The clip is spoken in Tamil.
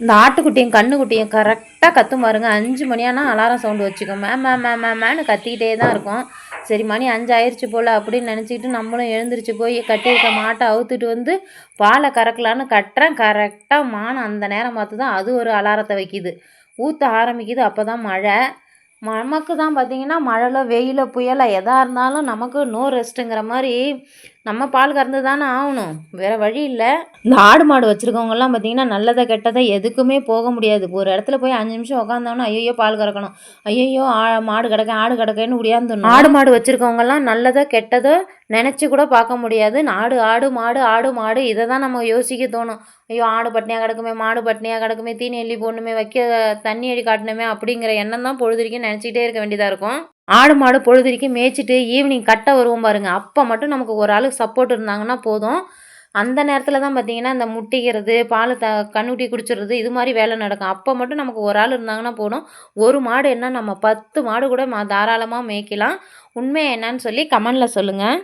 இந்த ஆட்டுக்குட்டியும் கண்ணுக்குட்டியும் கரெக்டாக கத்தும் பாருங்க. அஞ்சு மணியானா அலாரம் சவுண்டு வச்சுக்கும். மே மே மே மே மேன்னு கத்திக்கிட்டே தான் இருக்கும். சரி மணி அஞ்சு ஆயிடுச்சு போல் அப்படின்னு நினச்சிக்கிட்டு நம்மளும் எழுந்திரிச்சு போய் கட்டியிருக்க மாட்டை அவுத்துட்டு வந்து பாலை கறக்கலான்னு கட்டுறேன். கரெக்டாக மானம் அந்த நேரம் பார்த்து தான் அது ஒரு அலாரத்தை வைக்கிது. ஊற்ற ஆரம்பிக்குது அப்போ தான் மழை. நமக்கு தான் பார்த்திங்கன்னா மழைல வெயில புயலை எதாக இருந்தாலும் நமக்கு நோ ரெஸ்ட்டுங்கிற மாதிரி நம்ம பால் கறந்து தானே ஆகணும். வேறு வழி இல்லை. இந்த ஆடு மாடு வச்சுருக்கவங்கலாம் பார்த்தீங்கன்னா நல்லதை கெட்டதை எதுக்குமே போக முடியாது. ஒரு இடத்துல போய் அஞ்சு நிமிஷம் உட்காந்தோன்னா ஐயோ பால் கறக்கணும். ஐயோ மாடு கிடக்க ஆடு கிடக்கன்னு முடியாந்துடணும் ஆடு மாடு வச்சுருக்கவங்கலாம் நல்லதோ கெட்டதோ நினச்சி கூட பார்க்க முடியாது. ஆடு ஆடு மாடு ஆடு மாடு இதை தான் நம்ம யோசிக்க தோணும். ஐயோ ஆடு பட்னியாக கிடக்குமே மாடு பட்னியாக கிடக்குமே தீனி எள்ளி போடணுமே வைக்க தண்ணி அடி காட்டணுமே அப்படிங்கிற எண்ணம் தான் பொழுதுரிக்கும் நினச்சிக்கிட்டே இருக்க வேண்டியதாக இருக்கும். ஆடு மாடு பொழுதுக்கு மேய்ச்சிட்டு ஈவினிங் கட்ட வருவோம் பாருங்கள் அப்போ மட்டும் நமக்கு ஒரு ஆளுக்கு சப்போர்ட் இருந்தாங்கன்னா போதும். அந்த நேரத்தில் தான் பார்த்தீங்கன்னா இந்த முட்டிக்கிறது பால் த கண்ணுட்டி குடிச்சிடுறது இது மாதிரி வேலை நடக்கும். அப்போ மட்டும் நமக்கு ஒரு ஆள் இருந்தாங்கன்னா போதும். ஒரு மாடு என்ன நம்ம பத்து மாடு கூட மா தாராளமாக மேய்க்கலாம். உண்மை என்னன்னு சொல்லி கமெண்டில் சொல்லுங்கள்